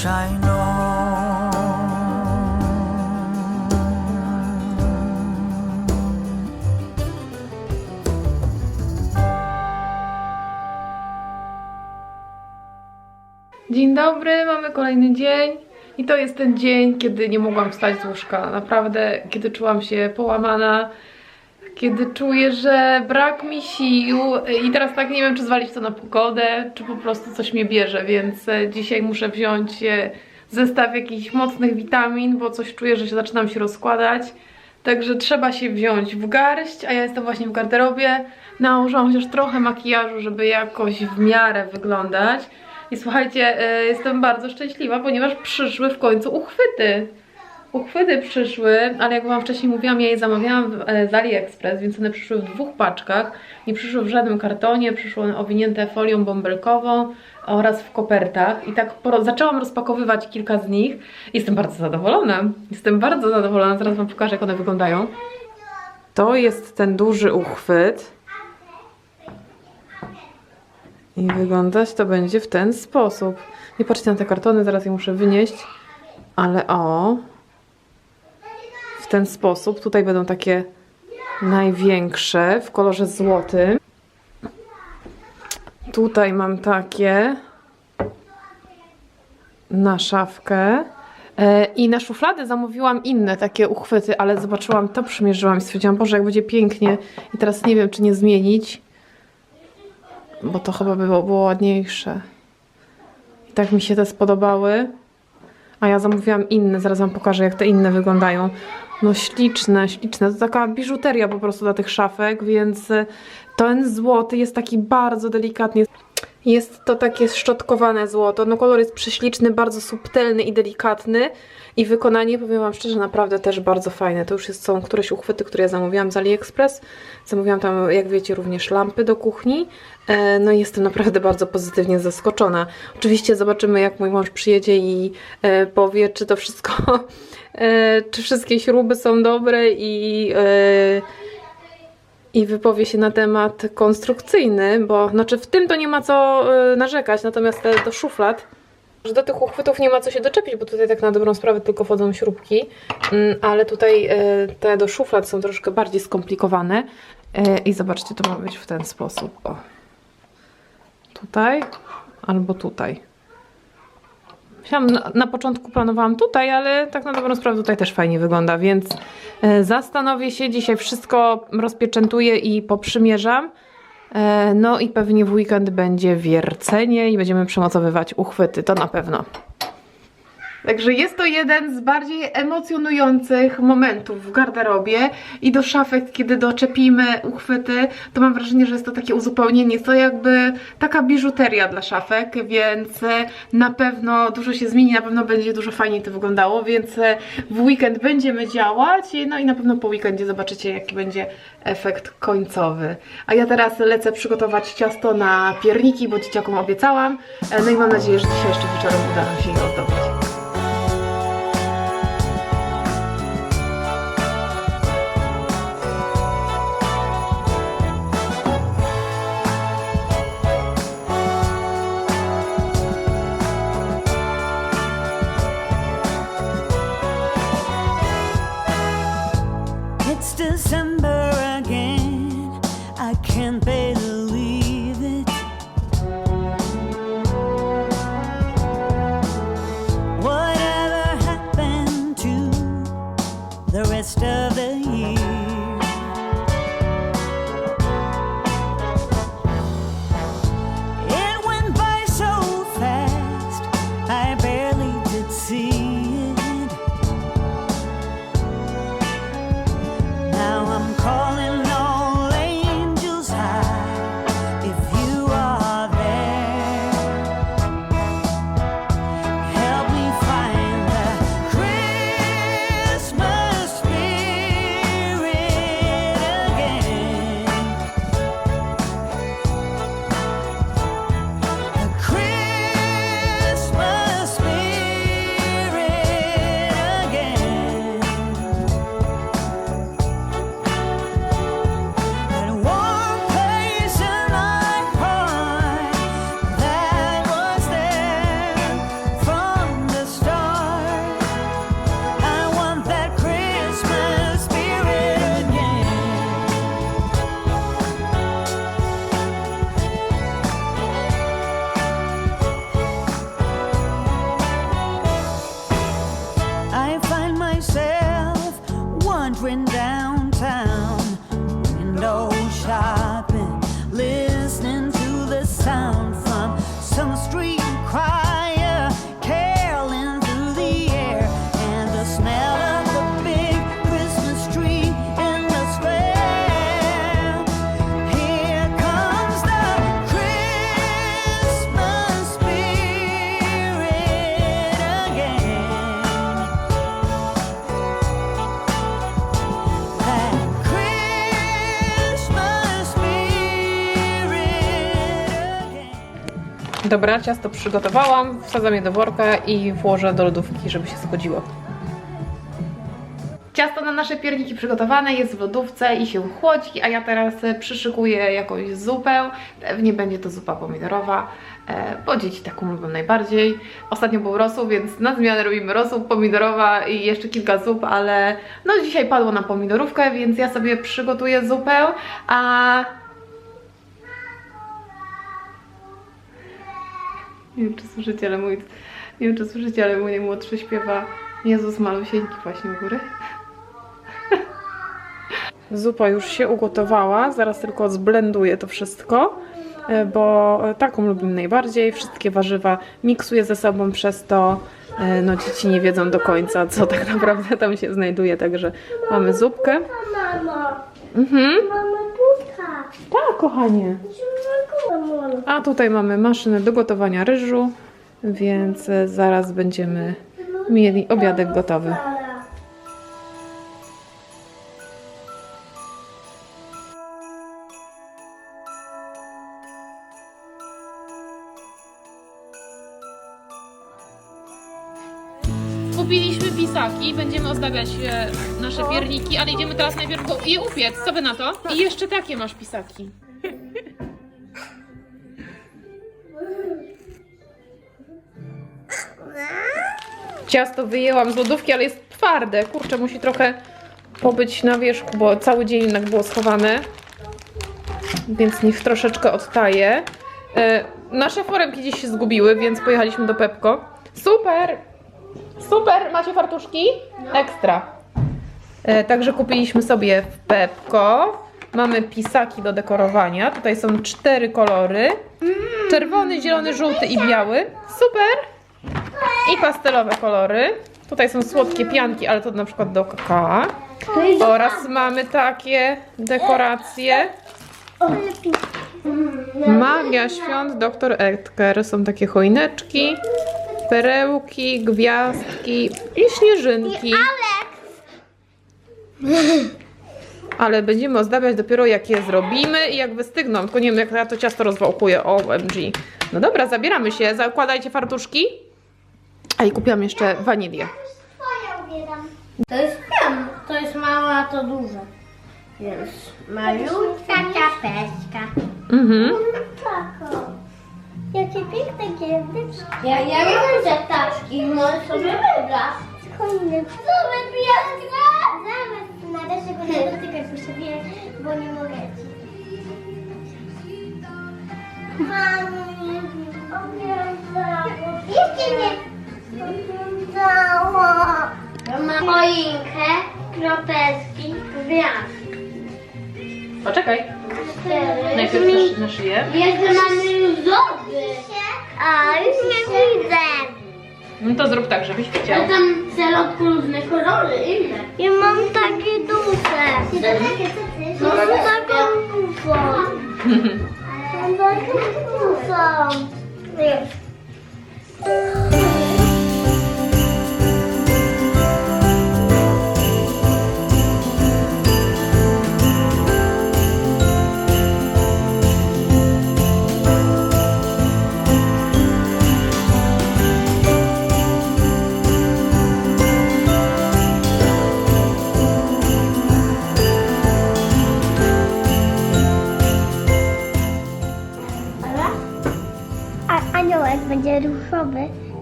Dzień dobry, mamy kolejny dzień i to jest ten dzień, kiedy nie mogłam wstać z łóżka. Naprawdę, kiedy czułam się połamana, kiedy czuję, że brak mi sił i teraz tak nie wiem, czy zwalić to na pogodę, czy po prostu coś mnie bierze, więc e, dzisiaj muszę wziąć e, zestaw jakichś mocnych witamin, bo coś czuję, że się zaczynam się rozkładać. Także trzeba się wziąć w garść, a ja jestem właśnie w garderobie. Nałożyłam chociaż trochę makijażu, żeby jakoś w miarę wyglądać. I słuchajcie, e, jestem bardzo szczęśliwa, ponieważ przyszły w końcu uchwyty. Uchwyty przyszły, ale jak wam wcześniej mówiłam, ja je zamawiałam w, e, z AliExpress, więc one przyszły w dwóch paczkach. Nie przyszły w żadnym kartonie, przyszły one owinięte folią bąbelkową oraz w kopertach. I tak zaczęłam rozpakowywać kilka z nich. Jestem bardzo zadowolona. Jestem bardzo zadowolona, zaraz wam pokażę jak one wyglądają. To jest ten duży uchwyt. I wyglądać to będzie w ten sposób. Nie patrzcie na te kartony, zaraz je muszę wynieść. Ale o. Ten sposób. Tutaj będą takie największe w kolorze złotym. Tutaj mam takie na szafkę. E, I na szuflady zamówiłam inne takie uchwyty, ale zobaczyłam to, przymierzyłam i stwierdziłam, Boże, jak będzie pięknie. I teraz nie wiem, czy nie zmienić bo to chyba było, było ładniejsze. I tak mi się te spodobały. A ja zamówiłam inne, zaraz wam pokażę jak te inne wyglądają. No śliczne, śliczne. To taka biżuteria po prostu dla tych szafek, więc e, ten złoty jest taki bardzo delikatnie. Jest to takie szczotkowane złoto. No kolor jest prześliczny, bardzo subtelny i delikatny. I wykonanie, powiem wam szczerze, naprawdę też bardzo fajne. To już jest, są któreś uchwyty, które ja zamówiłam z AliExpress. Zamówiłam tam, jak wiecie, również lampy do kuchni. E, No i jestem naprawdę bardzo pozytywnie zaskoczona. Oczywiście zobaczymy, jak mój mąż przyjedzie i e, powie, czy to wszystko, e, czy wszystkie śruby są dobre i... e, i wypowie się na temat konstrukcyjny, bo znaczy w tym to nie ma co y, narzekać, natomiast te do szuflad, że do tych uchwytów nie ma co się doczepić, bo tutaj tak na dobrą sprawę tylko wchodzą śrubki, Mm, ale tutaj y, te do szuflad są troszkę bardziej skomplikowane Y, i zobaczcie, to ma być w ten sposób, o. Tutaj albo tutaj. Myślałam, na, na początku planowałam tutaj, ale tak na dobrą sprawę tutaj też fajnie wygląda, więc e, zastanowię się, dzisiaj wszystko rozpieczętuję i poprzymierzam. E, no i pewnie w weekend będzie wiercenie i będziemy przemocowywać uchwyty, to na pewno. Także jest to jeden z bardziej emocjonujących momentów w garderobie i do szafek, kiedy doczepimy uchwyty, to mam wrażenie, że jest to takie uzupełnienie, to jakby taka biżuteria dla szafek, więc e, na pewno dużo się zmieni, na pewno będzie dużo fajniej to wyglądało, więc e, w weekend będziemy działać, no i na pewno po weekendzie zobaczycie jaki będzie efekt końcowy. A ja teraz lecę przygotować ciasto na pierniki, bo dzieciakom obiecałam, E, no i mam nadzieję, że dzisiaj jeszcze wieczorem uda nam się je ozdobić. If you Dobra, ciasto przygotowałam, wsadzam je do worka i włożę do lodówki, żeby się schodziło. Ciasto na nasze pierniki przygotowane jest w lodówce i się chłodzi, a ja teraz e, przyszykuję jakąś zupę. Pewnie będzie to zupa pomidorowa, e, bo dzieci taką lubią najbardziej. Ostatnio był rosół, więc na zmianę robimy rosół, pomidorowa i jeszcze kilka zup, ale no dzisiaj padło na pomidorówkę, więc ja sobie przygotuję zupę, a Nie wiem, czy słyszycie, ale mój... Nie wiem, czy słyszycie, ale mój najmłodszy śpiewa Jezus malusieńki właśnie u góry. Zupa już się ugotowała, zaraz tylko zblenduję to wszystko, e, bo taką lubimy najbardziej. Wszystkie warzywa miksuję ze sobą, przez to e, no, dzieci nie wiedzą do końca, co tak naprawdę tam się znajduje, także mamy zupkę. Mamo, Mhm. mamy buta. Tak, kochanie. A tutaj mamy maszynę do gotowania ryżu, więc e, zaraz będziemy mieli obiadek gotowy. Kupiliśmy pisaki, będziemy ozdabiać e, nasze pierniki, ale idziemy teraz najpierw go je upiec. Co by na to? I jeszcze takie masz pisaki. Ciasto wyjęłam z lodówki, ale jest twarde. Kurczę, musi trochę pobyć na wierzchu, bo cały dzień jednak było schowane. Więc niech troszeczkę odtaje. E, nasze foremki gdzieś się zgubiły, więc pojechaliśmy do Pepko. Super! Super! Macie fartuszki? Ekstra. E, także kupiliśmy sobie w Pepko. Mamy pisaki do dekorowania. Tutaj są cztery kolory. Czerwony, zielony, żółty i biały. Super! I pastelowe kolory. Tutaj są słodkie pianki, ale to na przykład do kakao. Oraz mamy takie dekoracje. Magia świąt Dr. Edgar. Są takie choineczki, perełki, gwiazdki i śnieżynki. Ale będziemy ozdabiać dopiero jak je zrobimy i jak wystygną. Tylko nie wiem jak ja to ciasto rozwałkuję. OMG. No dobra, zabieramy się. Zakładajcie fartuszki. A i kupiłam jeszcze wanilię. To jest tam, to jest mała, a to duże. Więc malutka czapeczka. Mhm. Tako. Jakie piękne gębyczki. Ja, ja wiem, że taczki możesz sobie wybrać. Zobacz, piaska! Zobacz, na razie go nie dotykać, muszę wie, bo nie mogę ci. Mami, choinkę, kropeczki, gwiazd. Poczekaj. Najpierw nasz, na szyję. Jeszcze mamy już zody. A, już nie widzę. No to zrób tak, żebyś Ja widział. tam w środku różne kolory, inne. Ja mam takie duże. No to taką dużą. Mam taką dużą.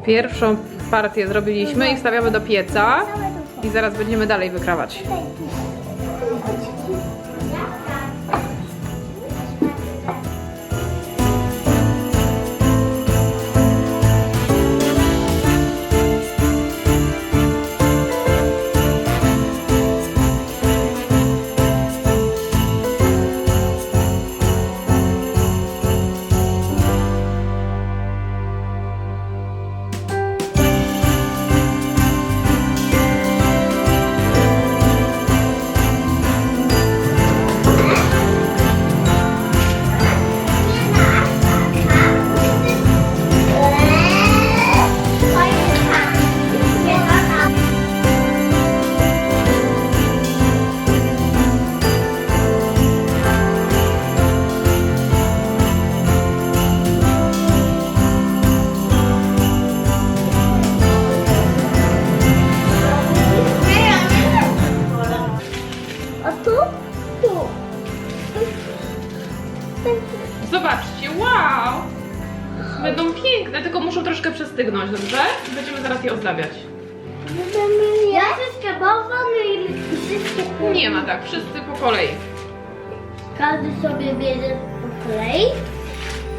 Pierwszą partię zrobiliśmy i wstawiamy do pieca. I zaraz będziemy dalej wykrawać. Nie ma tak, wszyscy po kolei. Każdy sobie bierze po kolei.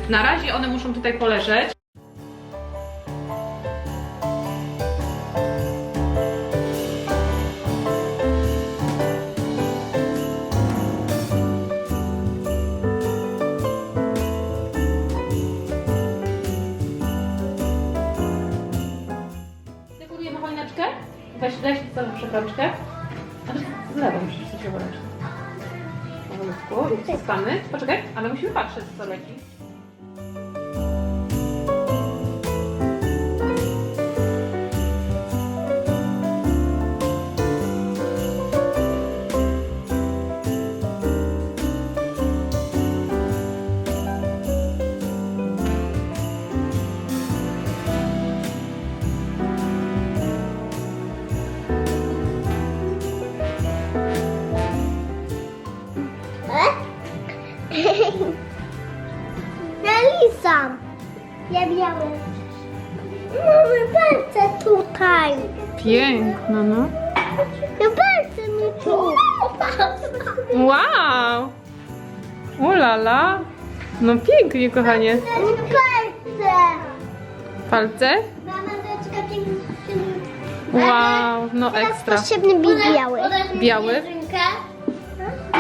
Na razie one muszą tutaj poleżeć. Dekorujemy choineczkę. Weź, weź całą przekrączkę. Z lewą musisz się. Powolutku wciskamy. Poczekaj, ale musimy patrzeć co leci. Piękno, no. Ja palce mi tu. Wow! Ulala! No pięknie, kochanie. Palce. Palce? Mama. Wow, no ekstra. potrzebny mi biały. Biały?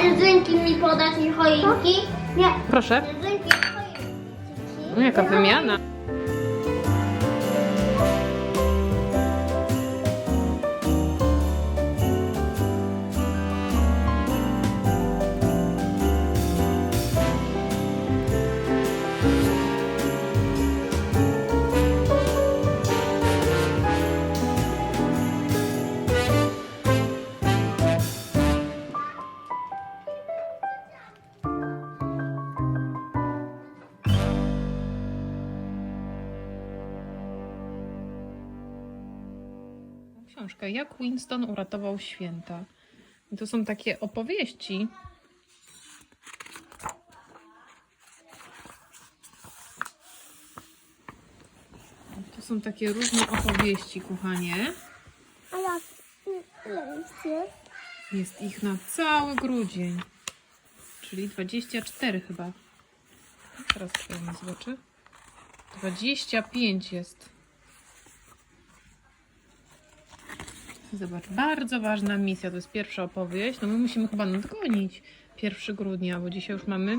Jedzynki mi podać i choinki. Nie. Proszę. Jedzynki i choinki. No, Jaka wymiana. Książkę Jak Winston uratował święta. I to są takie opowieści. To są takie różne opowieści, kochanie. Ale jest? Jest ich na cały grudzień. Czyli 24 chyba. Teraz ja zobaczę. 25 jest. Zobacz, bardzo ważna misja. To jest pierwsza opowieść. No my musimy chyba nadgonić 1 grudnia, bo dzisiaj już mamy.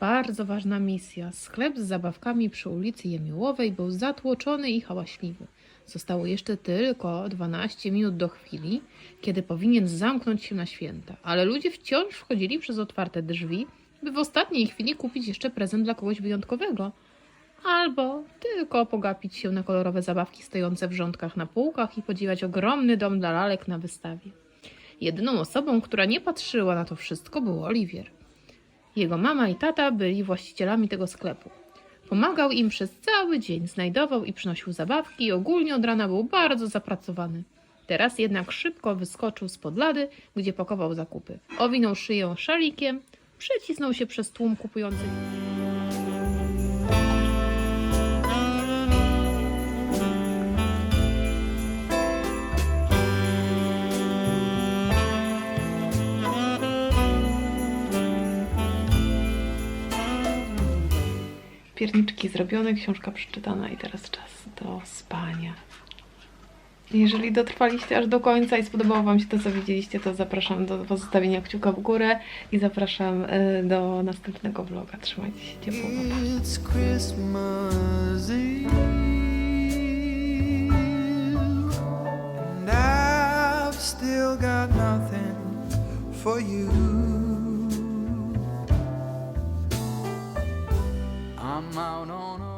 Bardzo ważna misja. Sklep z zabawkami przy ulicy Jemiłowej był zatłoczony i hałaśliwy. Zostało jeszcze tylko 12 minut do chwili, kiedy powinien zamknąć się na święta. Ale ludzie wciąż wchodzili przez otwarte drzwi, by w ostatniej chwili kupić jeszcze prezent dla kogoś wyjątkowego. Albo tylko pogapić się na kolorowe zabawki stojące w rządkach na półkach i podziwiać ogromny dom dla lalek na wystawie. Jedyną osobą, która nie patrzyła na to wszystko, był Oliwier. Jego mama i tata byli właścicielami tego sklepu. Pomagał im przez cały dzień, znajdował i przynosił zabawki i ogólnie od rana był bardzo zapracowany. Teraz jednak szybko wyskoczył z lady, gdzie pakował zakupy. Owinął szyję szalikiem, przecisnął się przez tłum kupujących. Pierniczki zrobione, książka przeczytana i teraz czas do spania. Jeżeli dotrwaliście aż do końca i spodobało Wam się to, co widzieliście, to zapraszam do pozostawienia kciuka w górę i zapraszam y, do następnego vloga. Trzymajcie się ciepło. Pa, pa. I'm out on a